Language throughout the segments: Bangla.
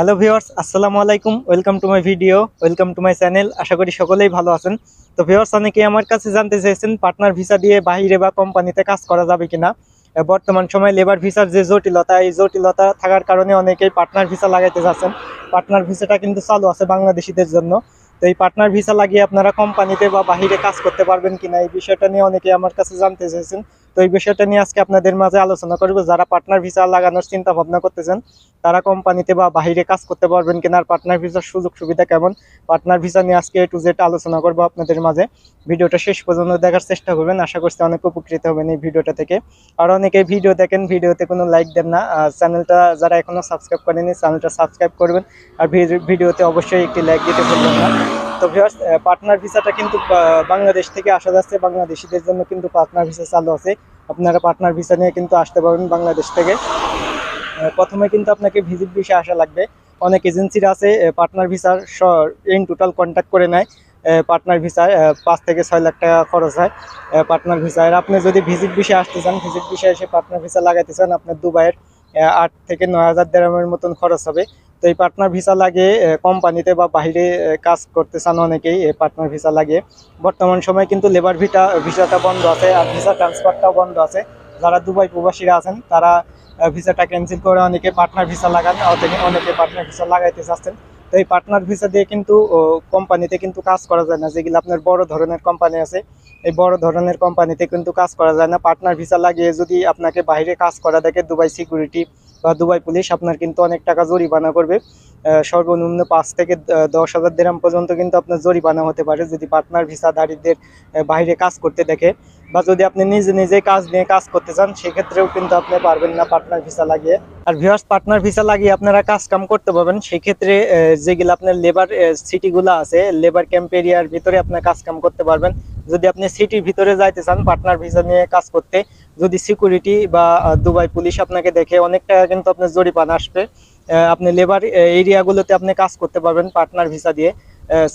হ্যালো ভিউয়ার্স আসসালামু আলাইকুম welcome to my video welcome to my channel আশা করি সকলেই ভালো আছেন। তো ভিউয়ার্স অনেকেই আমার কাছে জানতে চাইছেন পার্টনার ভিসা দিয়ে বাইরে বা কোম্পানিতে কাজ করা যাবে কিনা। বর্তমান সময় লেবার ভিসার যে জটিলতা, এই জটিলতা থাকার কারণে অনেকেই পার্টনার ভিসা লাগাইতে যাচ্ছেন। পার্টনার ভিসাটা কিন্তু চালু আছে বাংলাদেশিদের জন্য। তো এই পার্টনার ভিসা লাগিয়ে আপনারা কোম্পানিতে বা বাহিরে কাজ করতে পারবেন কিনা, এই বিষয়টা নিয়ে অনেকেই আমার কাছে জানতে চাইছেন তো এই বিষয়টা নিয়ে আজকে আপনাদের মাঝে আলোচনা করব। যারা পার্টনার ভিসা লাগানোর চিন্তা ভাবনা করতেছেন, তারা কোম্পানিতে বা বাইরে কাজ করতে পারবেন কিনা, আর পার্টনার ভিসার সুযোগ সুবিধা কেমন? পার্টনার ভিসা নিয়ে আজকে টু জেড আলোচনা করব আপনাদের মাঝে। ভিডিওটা শেষ পর্যন্ত দেখার চেষ্টা করবেন। আশা করছি অনেক উপকৃত হবেন এই ভিডিওটা থেকে। আর অনেকে ভিডিও দেখেন, ভিডিওতে কোনো লাইক দেন না। চ্যানেলটা যারা এখনও সাবস্ক্রাইব করেনি চ্যানেলটা সাবস্ক্রাইব করবেন। আর ভিডিওতে অবশ্যই একটি লাইক দিতে ভুলবেন না। তো ভিউয়ার্স পার্টনার ভিসাটা কিন্তু বাংলাদেশ থেকে আসা যাচ্ছে। বাংলাদেশিদের জন্য কিন্তু পার্টনার ভিসা চালু আছে। আপনারা পার্টনার ভিসা নিয়ে কিন্তু আসতে পারবেন বাংলাদেশ থেকে। প্রথমে কিন্তু আপনাকে ভিজিট ভিসা আসা লাগবে। অনেক এজেন্সির আছে পার্টনার ভিসার ইন টোটাল কন্ট্যাক্ট করে নেয়। পার্টনার ভিসায় পাঁচ থেকে ছয় লাখ টাকা খরচ হয় পার্টনার ভিসা আর আপনি যদি ভিজিট ভিসা আসতে চান ভিজিট ভিসা এসে পার্টনার ভিসা লাগাইতে চান, আপনার দুবাইয়ের আট থেকে নয় হাজার দেড়ামের মতন খরচ হবে। তো এই পার্টনার ভিসা লাগে কোম্পানিতে বা বাইরে কাজ করতে চান অনেকেই এই পার্টনার ভিসা লাগে। বর্তমান সময় কিন্তু লেবার ভিটা ভিসাটা বন্ধ আছে আর ভিসা ট্রান্সফারটাও বন্ধ আছে। যারা দুবাই প্রবাসীরা আছেন, তারা ভিসাটা ক্যান্সেল করে অনেকে পার্টনার ভিসা লাগান অনেকে- অনেকে পার্টনার ভিসা লাগাইতে চাচ্ছেন। তো এই পার্টনার ভিসা দিয়ে কিন্তু কোম্পানিতে কিন্তু কাজ করা যায় না। যেগুলো আপনার বড় ধরনের কোম্পানি আছে, এই বড় ধরনের কোম্পানিতে কিন্তু কাজ করা যায় না। পার্টনার ভিসা লাগিয়ে যদি আপনাকে বাইরে কাজ করা দেখে, দুবাই সিকিউরিটি বা দুবাই পুলিশ আপনার কিন্তু অনেক টাকা জরিমানা করবে। সর্বনিম্ন পাঁচ থেকে দশ হাজার দেরাম পর্যন্ত কিন্তু আপনার জরিমানা হতে পারে যদি পার্টনার ভিসাধারীদের আহ, বাইরে কাজ করতে দেখে। বা যদি আপনি নিজে নিজে কাজ নিয়ে কাজ করতে চান সেক্ষেত্রেও কিন্তু আপনি পারবেন না পার্টনার ভিসা লাগিয়ে। আর ভিউয়ার্স পার্টনার ভিসা লাগিয়ে আপনারা কাজ কাম করতে পারবেন। সেক্ষেত্রে যেগুলো আপনার লেবার সিটিগুলো আছে লেবার ক্যাম্প এরিয়ার ভিতরে আপনার কাজ কাম করতে পারবেন। যদি আপনি সিটির ভিতরে যাইতে চান পার্টনার ভিসা নিয়ে কাজ করতে, যদি সিকিউরিটি বা দুবাই পুলিশ আপনাকে দেখে, অনেক টাকা কিন্তু আপনার জরিমানা আসবে। আপনি লেবার এরিয়াগুলোতে আপনি কাজ করতে পারবেন পার্টনার ভিসা দিয়ে।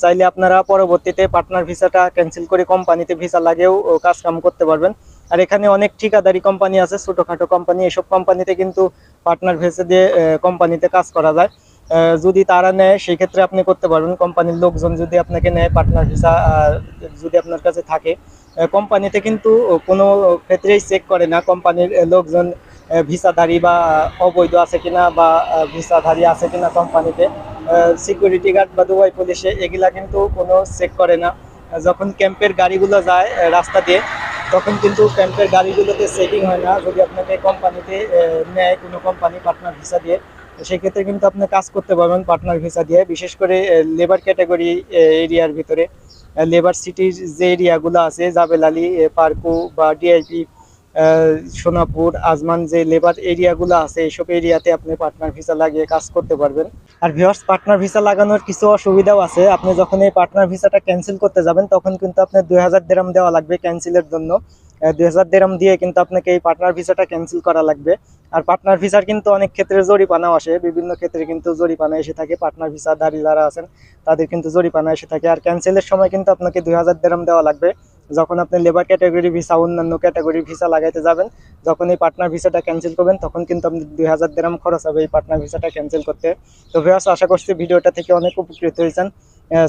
চাইলে আপনারা পরবর্তীতে পার্টনার ভিসাটা ক্যান্সেল করে কোম্পানিতে ভিসা লাগেও কাজ কাম করতে পারবেন। আর এখানে অনেক ঠিকাদারি কোম্পানি আছে, ছোটোখাটো কোম্পানি এসব কোম্পানিতে কিন্তু পার্টনার ভিসা দিয়ে কোম্পানিতে কাজ করা যায়। যদি তারা নেয় সেই ক্ষেত্রে আপনি করতে পারবেন। কোম্পানির লোকজন যদি আপনাকে নেয় পার্টনার ভিসা যদি আপনার কাছে থাকে কোম্পানিতে কিন্তু কোনো ক্ষেত্রেই চেক করে না কোম্পানির লোকজন ভিসাধারী বা অবৈধ আছে কিনা বা ভিসাধারী আছে কিনা কোম্পানিতে। সিকিউরিটি গার্ড বা দুবাই পুলিশে এগুলা কিন্তু কোনো চেক করে না। যখন ক্যাম্পের গাড়িগুলো যায় রাস্তা দিয়ে, তখন কিন্তু ক্যাম্পের গাড়িগুলোতে চেকিং হয় না। যদি আপনাকে কোম্পানিতে নেয় কোনো কোম্পানি পার্টনার ভিসা দিয়ে সেক্ষেত্রে কিন্তু আপনি কাজ করতে পারবেন পার্টনার ভিসা দিয়ে, বিশেষ করে লেবার ক্যাটাগরি এরিয়ার ভিতরে। লেবার সিটির যে এরিয়াগুলো আছে, জাবেল আলী পার্কু বা ডিআইপি সোনাপুর, আজমান যে লেবার এরিয়াগুলো আছে এইসব এরিয়াতে আপনি পার্টনার ভিসা লাগিয়ে কাজ করতে পারবেন। আর ভিউয়ার্স পার্টনার ভিসা লাগানোর কিছু অসুবিধাও আছে। আপনি যখন এই পার্টনার ভিসাটা ক্যান্সেল করতে যাবেন, তখন কিন্তু আপনার দুই হাজার দেরাম দেওয়া লাগবে ক্যান্সেলের জন্য। দুই হাজার দিয়ে কিন্তু আপনাকে এই পার্টনার ভিসাটা ক্যান্সেল করা লাগবে। আর পার্টনার ভিসার কিন্তু অনেক ক্ষেত্রে জরিপানাও আসে। বিভিন্ন ক্ষেত্রে কিন্তু জরিপানা এসে থাকে। পার্টনার ভিসা দাঁড়িয়ে যারা আছেন, তাদের কিন্তু জরিপানা এসে থাকে। আর ক্যান্সেলের সময় কিন্তু আপনাকে দুই হাজার দেরাম দেওয়া লাগবে। যখন আপনি লেবার ক্যাটাগরি ভিসা অন্যান্য ক্যাটাগরি ভিসা লাগাইতে যাবেন, যখন এই পার্টনার ভিসাটা ক্যান্সেল করবেন, তখন কিন্তু আপনি দুই হাজার খরচ হবে এই পার্টনার ভিসাটা ক্যান্সেল করতে। তো ভিউয়ার্স আশা করছি ভিডিওটা থেকে অনেক উপকৃত হয়েছেন।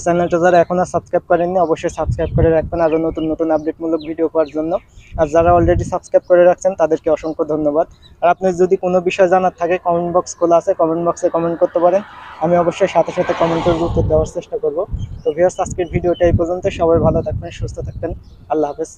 চ্যানেলটা যারা এখনও সাবস্ক্রাইব করেননি, অবশ্যই সাবস্ক্রাইব করে রাখবেন। আরও নতুন নতুন আপডেটমূলক ভিডিও পাওয়ার জন্য। আর যারা অলরেডি সাবস্ক্রাইব করে রাখছেন, তাদেরকে অসংখ্য ধন্যবাদ। আর আপনি যদি কোনো বিষয় জানার থাকে কমেন্ট বক্স খোলা আছে কমেন্ট বক্সে কমেন্ট করতে পারেন। আমি অবশ্যই সাথে সাথে কমেন্টের উত্তর দেওয়ার চেষ্টা করব। তো ভিওস আজকের ভিডিওটা এই পর্যন্ত সবাই ভালো থাকবেন, সুস্থ থাকবেন। আল্লাহ হাফেজ।